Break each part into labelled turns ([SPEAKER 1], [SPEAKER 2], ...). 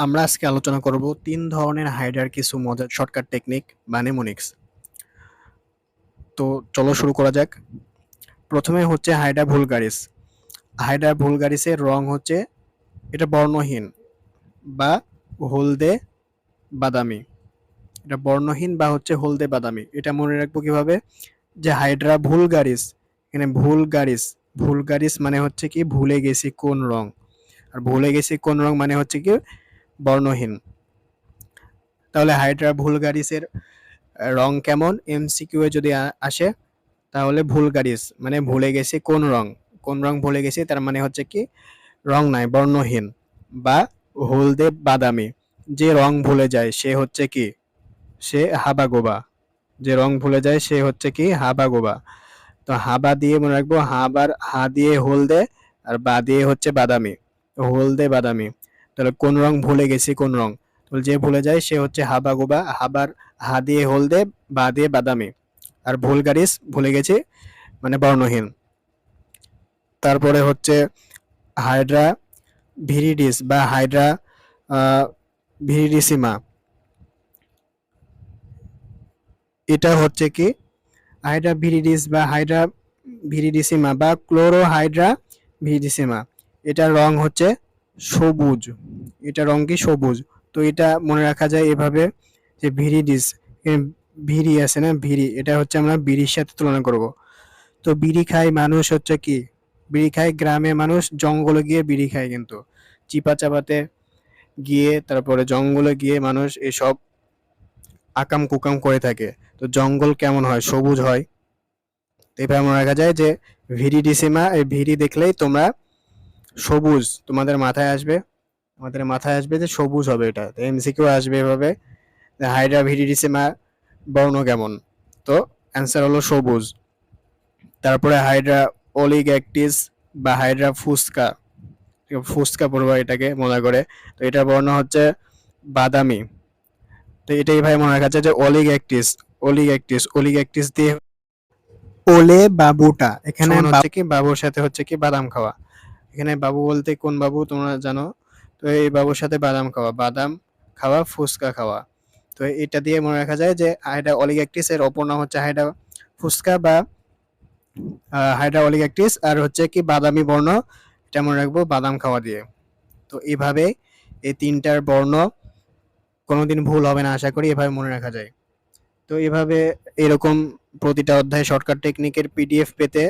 [SPEAKER 1] আমরা আজকে আলোচনা করব তিন ধরনের হাইডার কিছু মজার শর্টকাট টেকনিক বা তো চলো শুরু করা যাক। প্রথমে হচ্ছে হাইডা ভুলগারিস। হাইডা ভুলগারিসের রং হচ্ছে এটা বর্ণহীন বা হলদে বাদামি। এটা বর্ণহীন বা হচ্ছে হলদে বাদামি। এটা মনে রাখব কীভাবে? যে হাইড্রা ভুলগারিস, এখানে ভুলগারিস ভুলগারিস মানে হচ্ছে কি ভুলে গেছি কোন রং। আর ভুলে গেছি কোন রং মানে হচ্ছে কি বর্ণহীন। তাহলে হাইড্রা ভুলগারিসের রং কেমন? এমসিকিউ এ যদি আসে, তাহলে ভুলগারিস মানে ভুলে গেছি কোন রং। কোন রং ভুলে গেছি, তার মানে হচ্ছে কি, রং নাই, বর্ণহীন বা হলদে বাদামি। যে রং ভুলে যায়, সে হচ্ছে কি, সে হাবাগোবা। যে রং ভুলে যায়, সে হচ্ছে কি, হাবাগোবা। তো হাবা দিয়ে মনে রাখব, হাবার হা দিয়ে হলদে, আর বা দিয়ে হচ্ছে বাদামি। হলদে বাদামি। তাহলে কোন রং ভুলে গেছি, কোন রং? যে ভুলে যায় সে হচ্ছে হাবাগোবা হাবার, হা দিয়ে হলদে, বা দিয়ে বাদামি। আর ভুল ভুলগারিস, ভুলে গেছি মানে বর্ণহীন। তারপরে হচ্ছে হাইড্রা ভিরিডিস বা হাইড্রা ভিরিডিসিমা। এটা হচ্ছে কি? হাইড্রা ভিরিডিস বা হাইড্রা ভিরিডিসিমা বা ক্লোরোহাইড্রা ভিরিডিসিমা। এটার রং হচ্ছে সবুজ, এটা রং কি সবুজ। তো এটা মনে রাখা যায় এভাবে যে ভিরিডিস ভিরি আছে না ভিরি এটা হচ্ছে আমরা বিড়ির সাথে তুলনা করব। তো বিড়ি খায় মানুষ হচ্ছে কি? বিড়ি খায় গ্রামে মানুষ, জঙ্গলে গিয়ে বিড়ি খায় কিন্তু। চিপা চাপাতে গিয়ে, তারপরে জঙ্গলে গিয়ে মানুষ এসব আকাম কুকাম করে থাকে। তো জঙ্গল কেমন হয়? সবুজ হয়। এভাবে মনে রাখা যায় যে ভিরিডিসিমা এই ভিরি দেখলেই তোমরা সবুজ তোমাদের মাথায় আসবে আমাদের মাথায় আসবে যে সবুজ হবে এটা। তো এমসিকিউ আসবে এভাবে। হাইড্রা ভিরিডিসিমা বর্ণ কেমন? তো অ্যান্সার হলো সবুজ। তারপরে হাইড্রা অলিগ্যাকটিস বা হাইড্রা ফুসকা ফুসকা পড়ব এটাকে মনে করে। তো এটা বর্ণ হচ্ছে বাদামি। তো এটাই ভাই মনে রাখা যে অলিগ্যাকটিস অলিগ্যাকটিস অলিগ্যাকটিস দিয়ে ওলে বাবুটা। এখানে হচ্ছে কি? বাবুর সাথে হচ্ছে কি? বাদাম খাওয়া। এখানে বাবু বলতে কোন বাবু তোমরা জানো? তো এই বাবুর সাথে বাদাম খাওয়া। বাদাম খাওয়া, ফুচকা খাওয়া। তো এটা দিয়ে মনে রাখা যায় যে হাইডা অলিগ্যাকটিস এর অপর নাম হচ্ছে হাইডা ফুচকা বা হাইডা অলিগ্যাকটিস আর হচ্ছে কি বাদামি বর্ণ। এটা মনে রাখব বাদাম খাওয়া দিয়ে। তো এইভাবে এই তিনটার বর্ণ কোনোদিন ভুল হবে না আশা করি, এভাবে মনে রাখা যায়। তো এভাবে এরকম প্রতিটা অধ্যায় শর্টকাট টেকনিকের পিডিএফ পেতে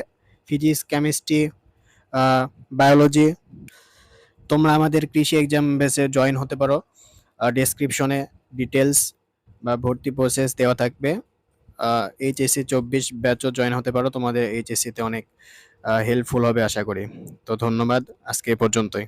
[SPEAKER 1] ফিজিক্স কেমিস্ট্রি বায়োলজি তোমরা আমাদের কৃষি এক্সাম বেসে জয়েন হতে পারো। ডেসক্রিপশনে ডিটেলস বা ভর্তি প্রসেস দেওয়া থাকবে। এইচএসসি চব্বিশ ব্যাচও জয়েন হতে পারো। তোমাদের এইচএসসিতে অনেক হেল্পফুল হবে আশা করি। তো ধন্যবাদ। আজকে এ পর্যন্তই।